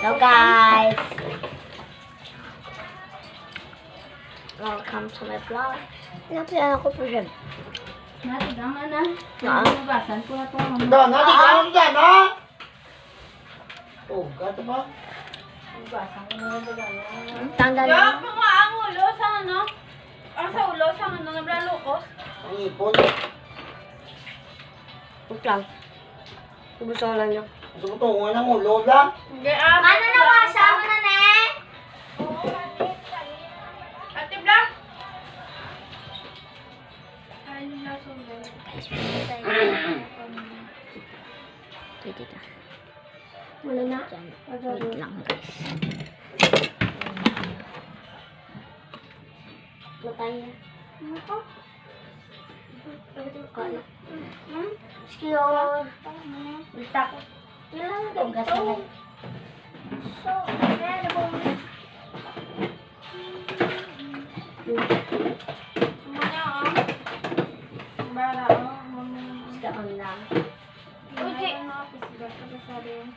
Hello guys! Welcome to my vlog. Napiyan ako po siya. Natigang na na. Ah. Nabasan ko na to. Doon, natin ka lang dyan, ha? Oh, gato ba? Nabasan ko na na na. kung ang ulo sa ano? Ang sa ulo sa ano naglalukos? Ang ipon. Huwag lang. Gusto ko lang yun. Gusto ko tungo ng ulo lang. Hindi ah. Ano na wasa mo na, ne? Ate Blanc. Ay, nasundo. Dito na. Wala na. Wait lang guys. Matay na. Ano ko? Kala. Hmm? Sige, oh. Basta ko. Ilang ganito. So, incredible. Muna ah. Bara ah. Basta on lang. Uy,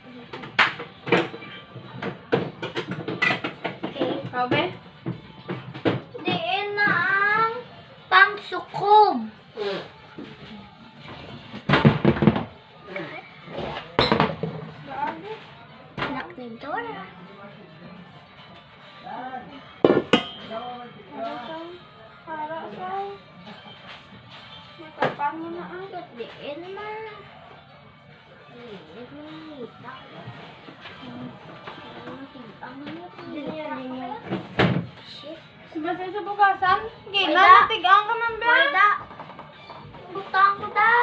Okay. Sa bukasan? Gina, natigaan ka man ba? Wala. Butang ko da.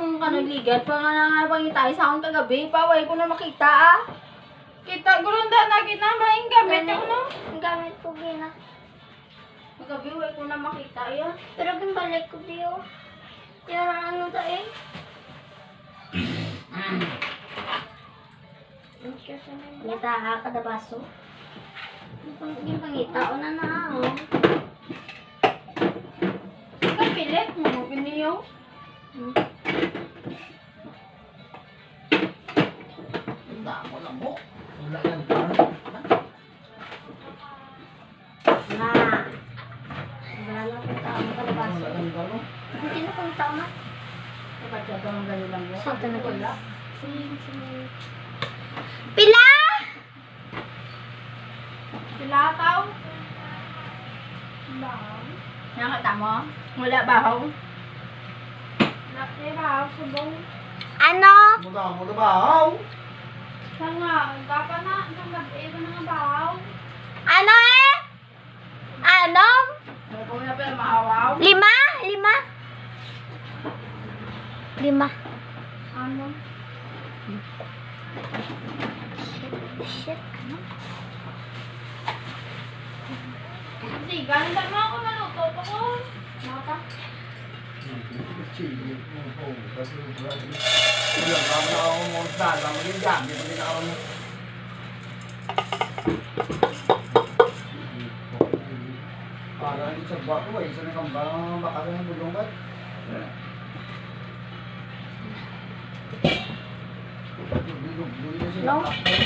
Ang ka nagligat pa nga nga pangitay sa akong kagabi. Paway ko na makita ah. Kita, gulunda na kita ba yung gamit ko no? Ang gamit ko gina. Kagabi, way ko na makita yan. Pero gimbalik ko diyo. Yan ang ano da eh. Ngita ha, kada baso. Yung pangita, o na na oh. Kapilit mo, piniyo. Ang damo lang mo. Wala yan pa. Na. Wala na kung tao mo kada baso. Wala yan pa, no? Hindi na kung tao na. Dapat ka bang gano'n lang yan? Sakto na to. Wala. Pila! Sila tao. Bang. Nakita mo? Wala bahaw. Nakita bahaw, subong. Ano? Mula mo na ba? Aw! Saan nga? Gapa na. Saan gabi ba na nga bahaw? Ano eh? Ano? Ano? Lima? Lima? Lima. Ano? Shit. Ano? Hindi, ganda mo ako naluto pa ko. Mata. Wala ka na ako mo sa mo yung ako mo. Para hindi sa bako eh. Isa na kang bang baka rin ang bulungan. Bilog-bilog na sila. No?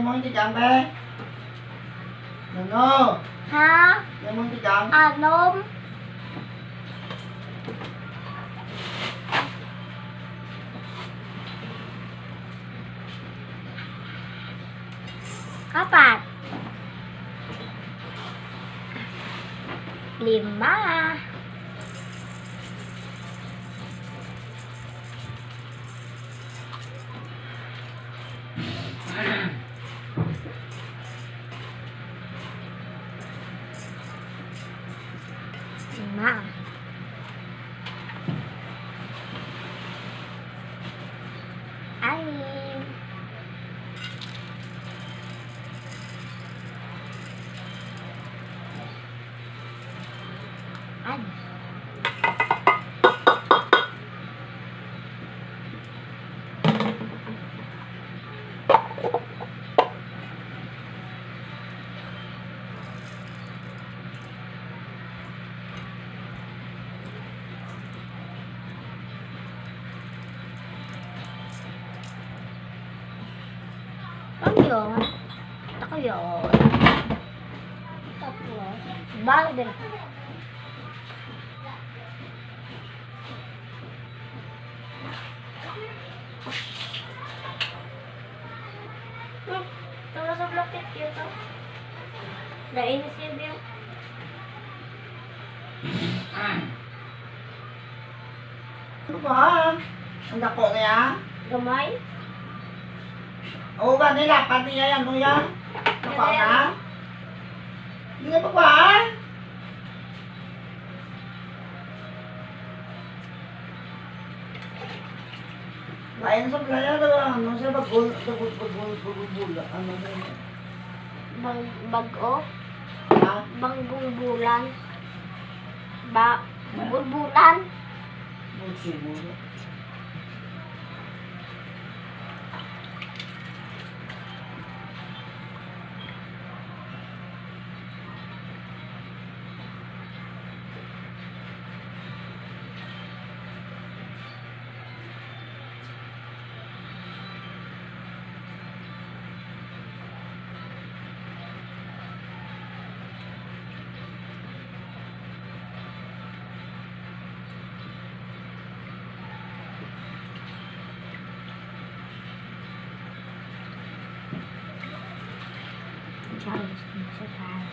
Nay mo hindi jam be. Ano? Ha? Nay mo hindi jam. Anom? Apat. Lima. Lima. Anim. Ano yun? Ako yun. Tapos, bakit din? Hmm, tama sa blocket yun to. Nainis yun yun. Ano ba? Ang dako na yan? Gamay? Oo ba nila? Pati yan, ano yan? Dako na? Hindi nga pa ba? Lain sa playa, diba? Ano siya? Bagul, bagul, bagul, bagul, ano na yun? Bang, bago? Ha? Banggong bulan? Ba, 我挺不的 Charles, sa tayo.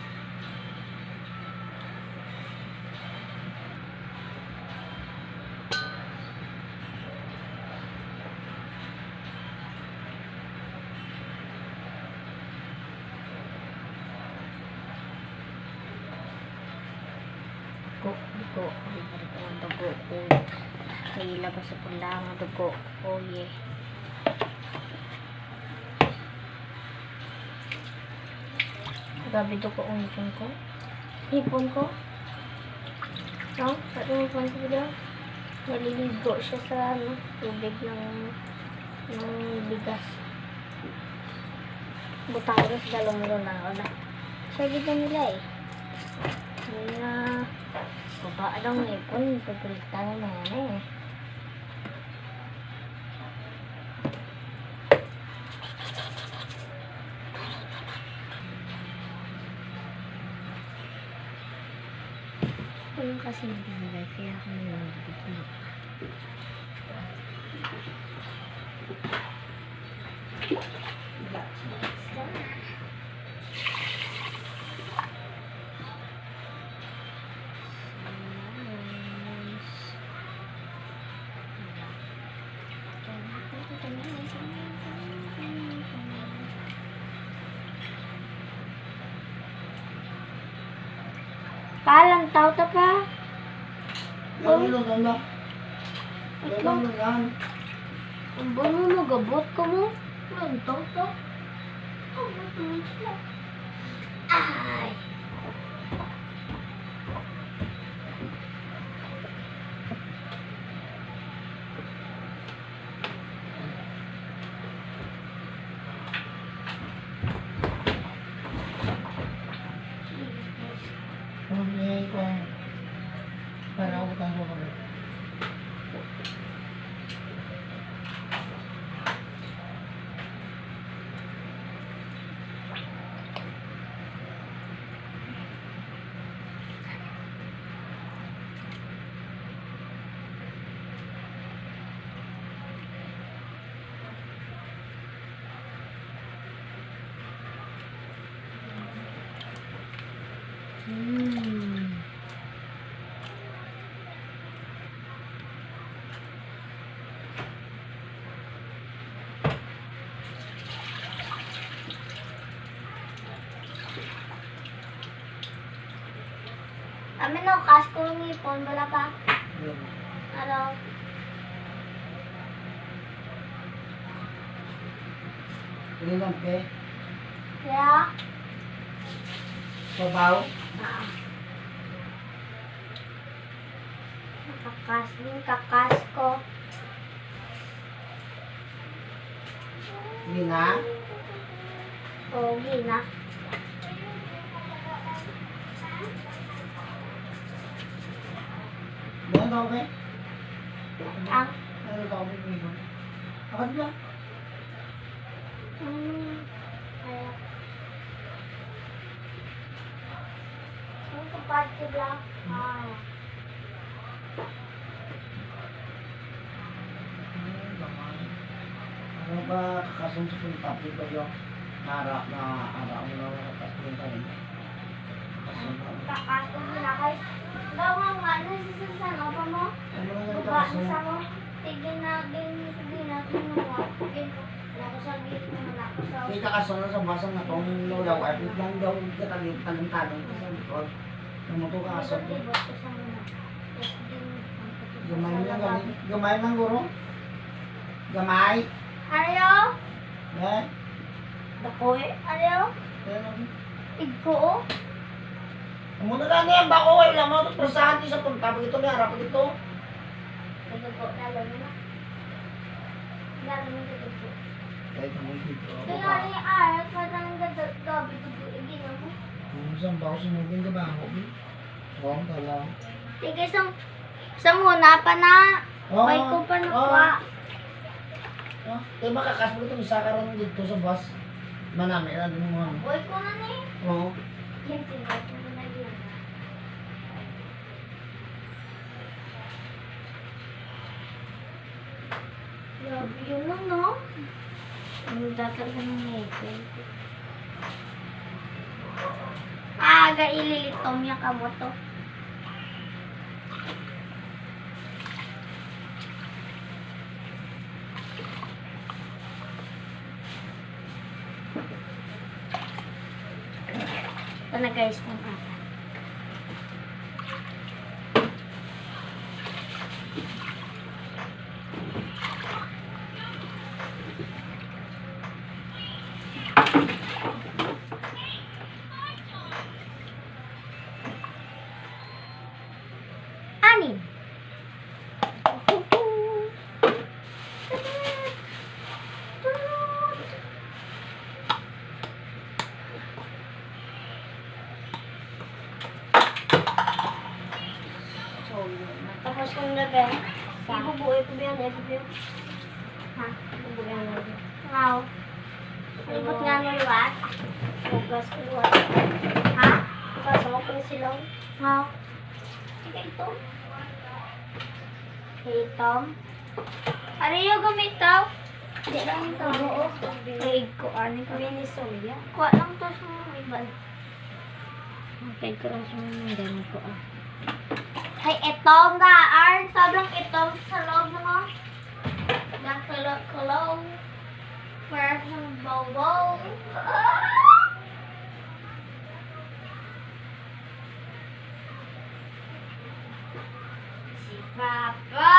Dugo, dugo. Ay, ang dugo ko. Kaya labas sa pula ang dugo. Oh, yeah. Gabi to ko ang ipon ko. Ipon ko. No? Sa ipon ko dito. Naliligo siya sa ano, tubig ng ng bigas. Butang ko sa dalong na na. Sa gito nila eh. Na baba lang ng ipon. Pagkulitan na yan eh. Ano kasi nabibigay kaya ako nabibigay. Palang tao ta pa. Ganda. Ganda mo yan. Ang ba mo magabot ka mo? Palang tao ta. Ay! Huwag ko. Para ako tayo kami. Hmm. Amin no, cash ko ng ipon, wala pa. Ano? Hindi lang, pe. Kaya? Babaw. Ah. Nakakas din, kakas ko. Hindi na. Pogi na. Meron daw, pe. Ang, Meron daw, pe. Akad ba? mm, Kaya. Ang kapatid ko lang. Ah. Ano ba kakasong sa ba yung harap na araw mo na kakasong ka rin? Kakasong ka rin. Kakasong na kay. Daw nga nasisasano pa mo? Nga yung Baba kakasong? sa mo. Tigil na. Nako sa gito mo, nako sa... Hindi kakasong na sa basang na kung lulaw ay biglang daw katalim tanong-tanong ko sa likod. Mo kakasong? Libot ko Gamay mo lang galing. Gamay lang guro. Gamay. Ariyo? Eh? Dako eh. Ariyo? Ano? Igko oh. Amo na lang yan. Bako ay lang mo. Prasahan di sa punta. Ito may harap. Pag ito. Nagagpo na lang na. Lalo mo nagagpo. Kahit mo dito. Kaya ni Arat, parang gabi dugo. Igino mo. Kung saan ba ako sinugin ka ba ako? Oo, tala. Sige, sang... Sang muna pa na. Oo. May ko pa nakuha. Oh, eh makakas mo itong isa karon dito sa bus. Manami na din mo. ano. Boy ko na ni. Oo. Yan, tinay ko na yun. Grabe yun lang, no? Ang datal ka ng ngipin. Aga ililitom niya ka mo to. Ito na guys kung kung gabi, ibubuhay ko ba yan? Ibubuhay ko. Ha? Ibubuhay ko yan. Wow. Libot nga ng luwat. Hugas ko luwat. Ha? Pasok ko ng silong. Ha? Sige, ito. Ito. Ano yung gamito? Hindi lang ito. Oo. Ay, ko. Ano ko yun ni Soya? Kuha lang to sa mga iban. Okay, ko lang sa mga ganun ko. Ah. Ay, itong gaan. Sobrang itong sa loob ng mga nakulong-kulong. Parang bow-bow. Si Papa!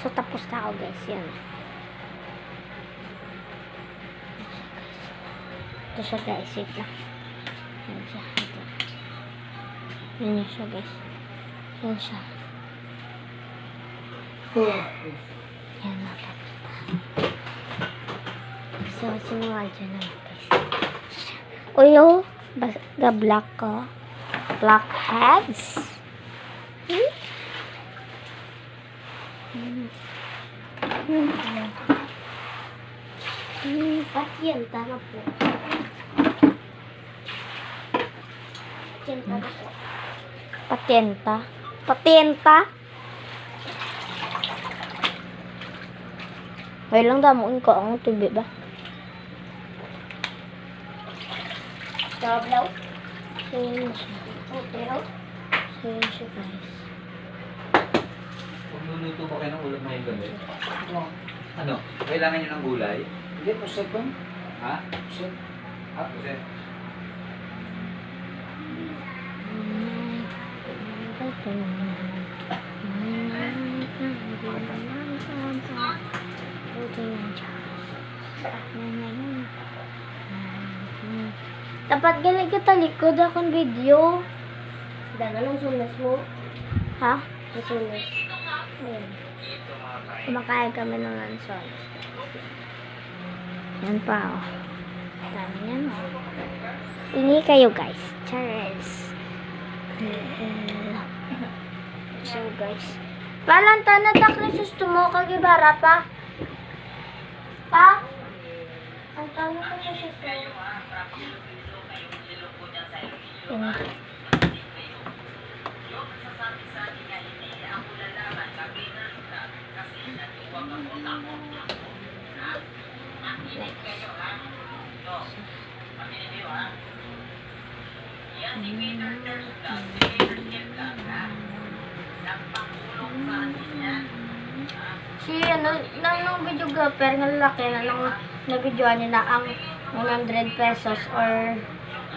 So, tapos na ako guys. Yan. Ito siya guys. Wait lang. Yan siya. Ito. Yan yan siya guys. Yan siya. Yan na. Tapos na. So, sinuwal dyan naman guys. Uy, oh. Bas- The black ko. Blackheads. Hmm? Hmm. Hmm. Hmm. Pasyenta na po. Pasyenta na po. Patienta? Patienta? Wait lang damuin ko ang tubi ba? Tablaw? So, yun siya. Oh. So, yun siya, guys. Magluluto ba kayo ng ulam ngayong gabi? Oo. Ano? Kailangan nyo ng gulay? Hindi po second. Ha? Pusit. Ha? Pusit. Dapat galing ka talikod akong video. Dagan ang sunas mo. Ha? Sunas. Ayun. Kumakain kami ng lanson. Yan pa, oh. Dami yan, oh. Ini kayo, guys. Cheers. So, guys. Palanta na tak na susto mo kagibara pa. Pa? Ang tawag ko sa susto. Yan. Si ano, nang nang videographer ng lalaki na nang nabidyoan niya na ang 100 pesos or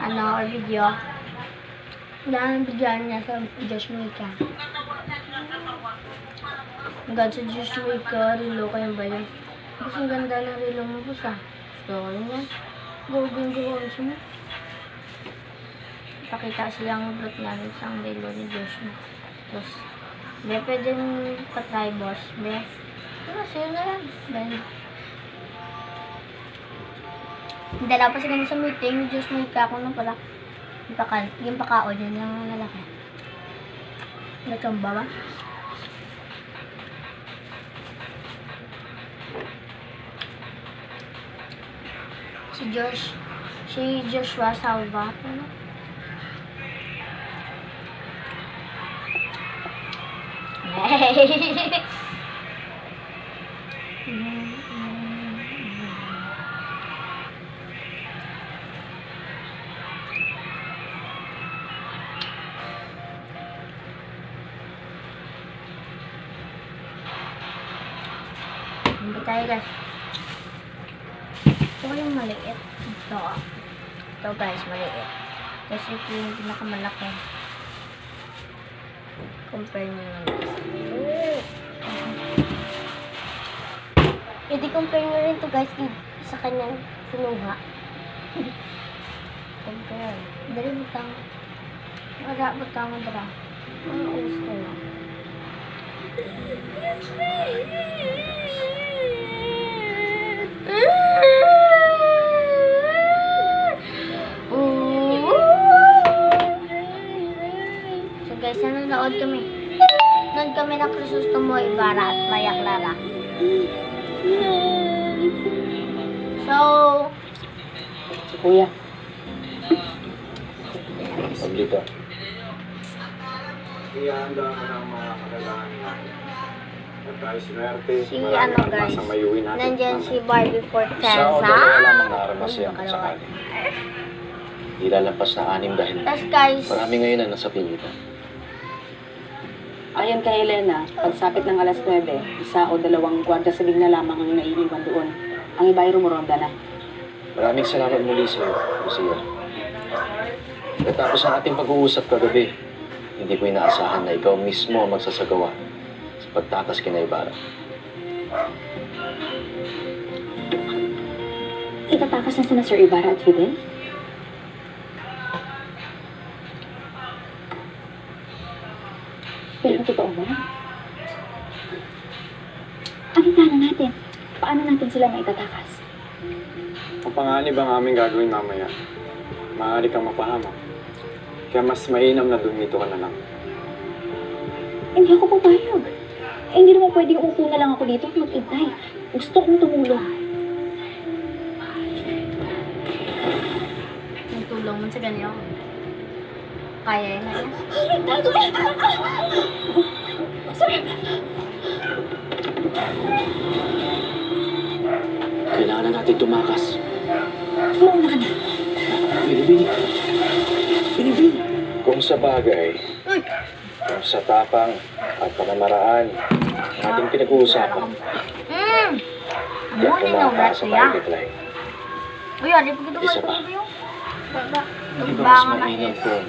ano, or video. Na bidyoan niya sa Josh Mika. Hanggang sa Josh Mika, relo ko yung ba yun? Mas ang ganda ng relo mo po sa. Yan. Gawin ko ko mo. Pakita silang brot namin sa ang relo ni Josh Mika. Tapos, Be, pwedeng patry boss. Be, ano, sa'yo na yan. Ben. Dala pa sila sa meeting. Diyos mo ka ako nung pala. Yung paka, yung pakao dyan yung lalaki. Natumba ba? Si Josh, si Joshua Salva. Ano? Hindi tayo guys. Ito yung maliit. Ito. Ito guys, maliit. Kasi ito yung pinakamalaki. Compare nyo lang guys. Pwede compare nyo rin to guys sa kanyang kinuha. compare. Dari butang. Wala butang dra. Ano oras ko lang. So guys, nanonood kami. Nanonood kami ng Crisostomo Ibarra at Maria Clara. So, Kuya. Pag dito. Ihanda mo ng mga kakailangan natin. At tayo swerte. si ano ang guys, nandyan si Barbie Isa o Forteza. dalawa lamang naaramas yan Ano ba sakali. Di lalampas na anim dahil Tapos guys, marami ngayon ang nasa pilitan. Ayon kay Elena, pagsapit ng alas 9, isa o dalawang gwardiya sabing na lamang ang naiiwan doon. Ang iba ay rumuronda na. Maraming salamat muli sa iyo, Lucia. Pagkatapos ng ating pag-uusap kagabi, hindi ko inaasahan na ikaw mismo ang magsasagawa sa pagtakas kina Ibarra. Itatakas na sina Sir Ibarra at Fidel? Pero totoo ba? Anong plano natin? Paano natin sila maitatakas? Ang panganib ang aming gagawin mamaya. Maaari kang mapahamak. Kaya mas mainam na dumito ka na lang. Hindi ako papayag. Eh, hindi naman pwedeng upo na lang ako dito at mag-intay. Gusto kong tumulong. yung tulong mo sa ganyo. Kaya yun na yan. Kailangan na natin tumakas. Mauna ka na. Binibini. Binibini. Kung sa bagay, kung sa tapang at pamamaraan ang ating pinag-uusapan, Hmm! kaya Muna na ulat sa siya. private line. Uy, ano pa gito Isa pa. Baba. Di ba mas mainam kung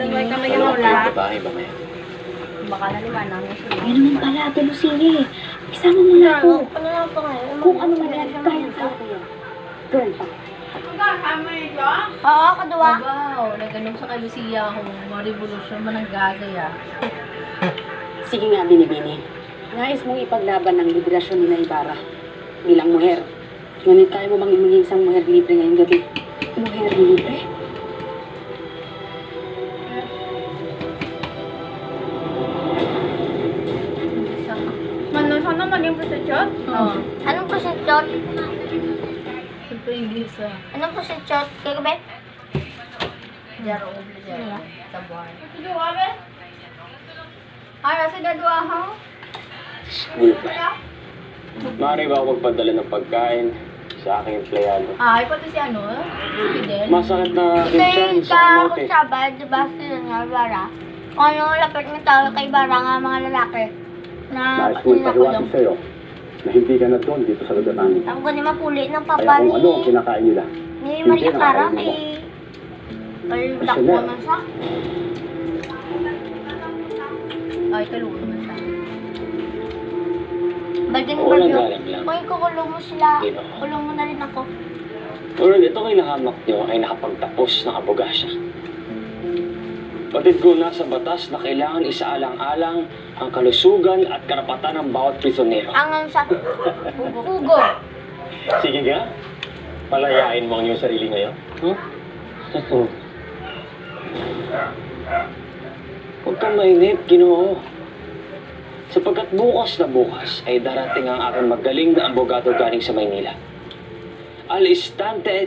Sabay kami yung wala. babae ba? Baka naliwanag mo sila. Yan naman pala, Ate Lucia eh. Isama mo na ako. Ano lang pa ngayon? Kung ano man yan, kaya yan. Girl pa. Oo, kadua. Wow, nagano'n sa kay Lucia kung ma-revolution man ang gagaya. Sige nga, Binibini. Nais mong ipaglaban ang liberasyon ni Naibara bilang muher. Ngunit kaya mo bang maging isang muher libre ngayong gabi? Mujer libre. Sana maging prosecut? Oo. Anong prosecut? Siyempre English ah. Anong prosecut? Kagabi? Jaro obligado. Sa buhay. Dua be? Ara sa gadwa ha? Maaari ba ako magpadala ng pagkain sa aking empleyado? Ay, pati si ano? Fidel. Masakit na Ito yung sa kamote. kakutsaba, di ba sila nga, Bara? Kung ano lapit ng tao kay Bara nga mga lalaki na Nais ko ipahiwatig ninakulong. sa'yo na hindi ka na doon dito sa lugar namin. Ako ni mapuli ng Kaya papa kung ni, ano ang kinakain nila, ni Maria na Clara kay... Kay Ay, Dakwa Chanel. man siya. Ay, kaluwa man siya. Bagin Oo, bagyo. nagalang lang. Kung kukulong mo sila, na. kulong mo na rin ako. Oral, ito kay nahamak niyo ay nakapagtapos ng abogasya. Batid ko na sa batas na kailangan isaalang-alang ang kalusugan at karapatan ng bawat prisonero. Angang sa Hugo. Sige nga, palayain mo ang iyong sarili ngayon. Huh? Huwag kang mainip, ginoo. Sapagkat bukas na bukas ay darating ang aking magaling na abogado galing sa Maynila. Al istante,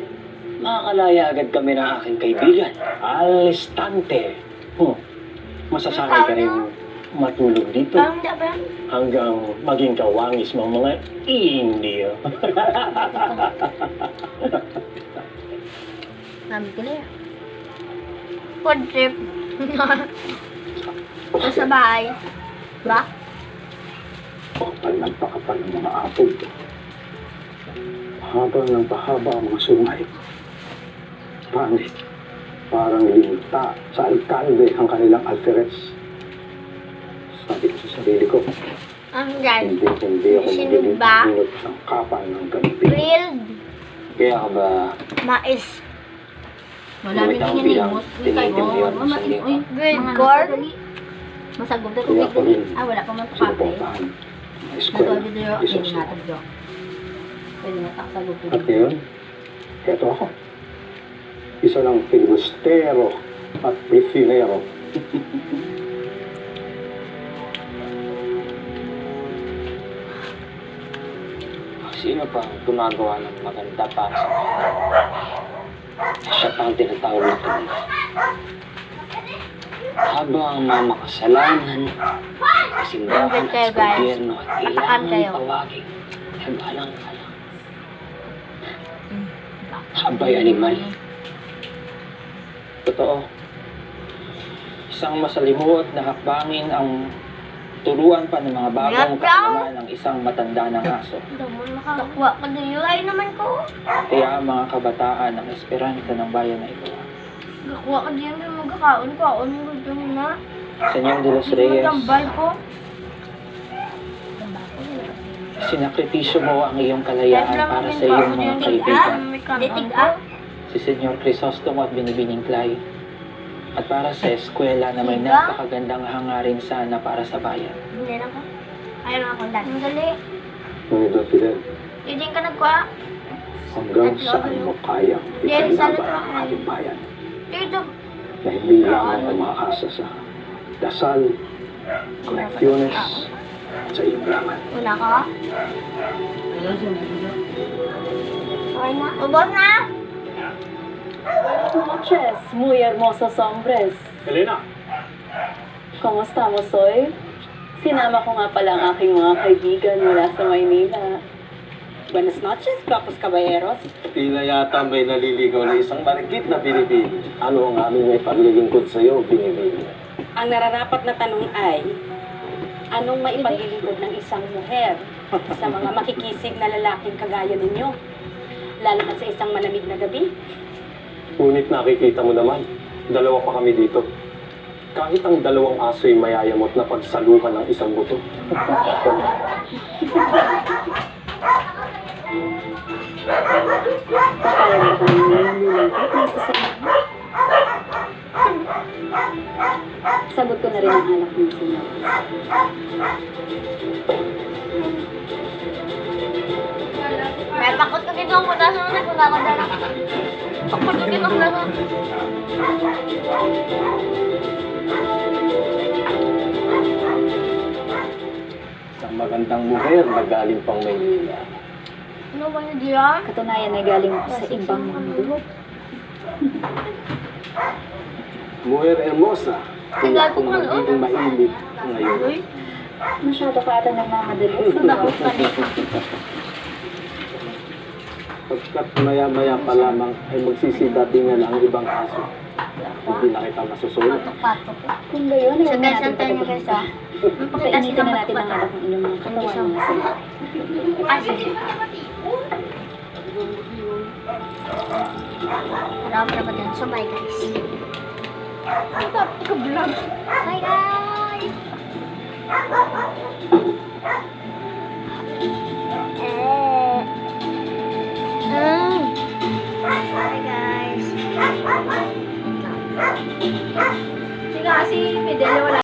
makakalaya agad kami ng aking kaibigan. Al istante. Hmm. Masasanay ka rin matulog dito Parang di ba? hanggang maging kawangis mo mga Indio. Sabi ko na yan. Food trip. Sa bahay. Ba? kapal ng pakapal ng mga apog. Haba ng pahaba ang mga sungay. Pangit. Parang linta sa alkalde ang kanilang alferes. Ko sa sarili ko, Ang guys. hindi hindi ako Sino magiging ba? pinot ng kapal ng ganti. Grilled Kaya ka ba mais. Wala rin Bumitaw yung bilang hinimos. Uy, kayo. tinitim yun, Mama, sandali uy, Grilled mga corn. Masagod na Kaya dali. rin Ah, wala pa man kapate. sinuportahan ng eskwela. Nagawin dito yung Isa hindi sa natin jo. Pwede na taksagod At ngayon, eto ako. Isa lang filibustero at refinero. Sino pa gumagawa ng maganda para sa kanya? Siya pa ang tinatawag na kanila. Habang mga makasalanan, kasimbahan at guys. gobyerno ay Patakan kailangan kayo. tawagin. Habalang-halang. Habay animal. Totoo. Isang masalimuot na hakbangin ang turuan pa ng mga bagong kaalaman ng isang matanda ng aso. Damon makakuha ka na yun. Naman ko. Kaya ang mga kabataan ang esperanza ng bayan na ito. Gakuha ka diyan. May magkakaon ko. Aon mo dyan na. Senyor de los Reyes, Magambal ko. sinakripisyo mo ang iyong kalayaan para sa iyong mga kaibigan. Ditig ah. Si Senyor Crisostomo at Binibining Clay. At para sa eskwela na may Diba? napakagandang hangarin sana para sa bayan. Hindi na ko. Ayaw na akong dati. Ang dali. Ngunit Don Fidel, Hindi ka nagkuha. hanggang saan mo kayang Yes, ipaglaban ano ang ating bayan Dito. na hindi lamang umaasa sa dasal, koneksyones, at sa iyong laman. Wala ka? Okay na. Ubos na. Noches, muy hermosos hombres. Elena! Kamusta mo, Soy? Sinama ko nga pala ang aking mga kaibigan mula sa Maynila. Buenas noches, guapos caballeros. Tila yata may naliligaw na isang marikit na binibili. Ano ang aming may paglilingkod sa iyo, binibili? Ang nararapat na tanong ay, anong maipaglilingkod ng isang muher sa mga makikisig na lalaking kagaya ninyo? Lalo na sa isang malamig na gabi. Ngunit nakikita mo naman, dalawa pa kami dito. Kahit ang dalawang aso'y mayayamot na pagsaluhan ng isang buto. Kami sasama. Sagot ko na rin ang alak ng sinay. May pakot ka dito ang muna sa mga nagkakadala. Pakot ka ang Isang magandang muher na galing pang Maynila. Ano ba niya diyan? Katunayan ay galing ako sa ibang mundo. Mujer hermosa, kung Ay, akong gago ka, magiging mainit ngayon. Masyado ka ata nagmamadali. nakot ka dito. Pagkat maya-maya pa lamang ay magsisidatingan ang ibang aso. Hindi na kita masusunod. Patok-patok. Kung gayon, ay So na guys, natin antayin niyo guys ah. Painitin na natin ang alak ng inyong mga katawan mga sila. Ah, sige. Marami na ba dyan? So, bye guys. Bye guys! Eh. Kasi, Fidel, wala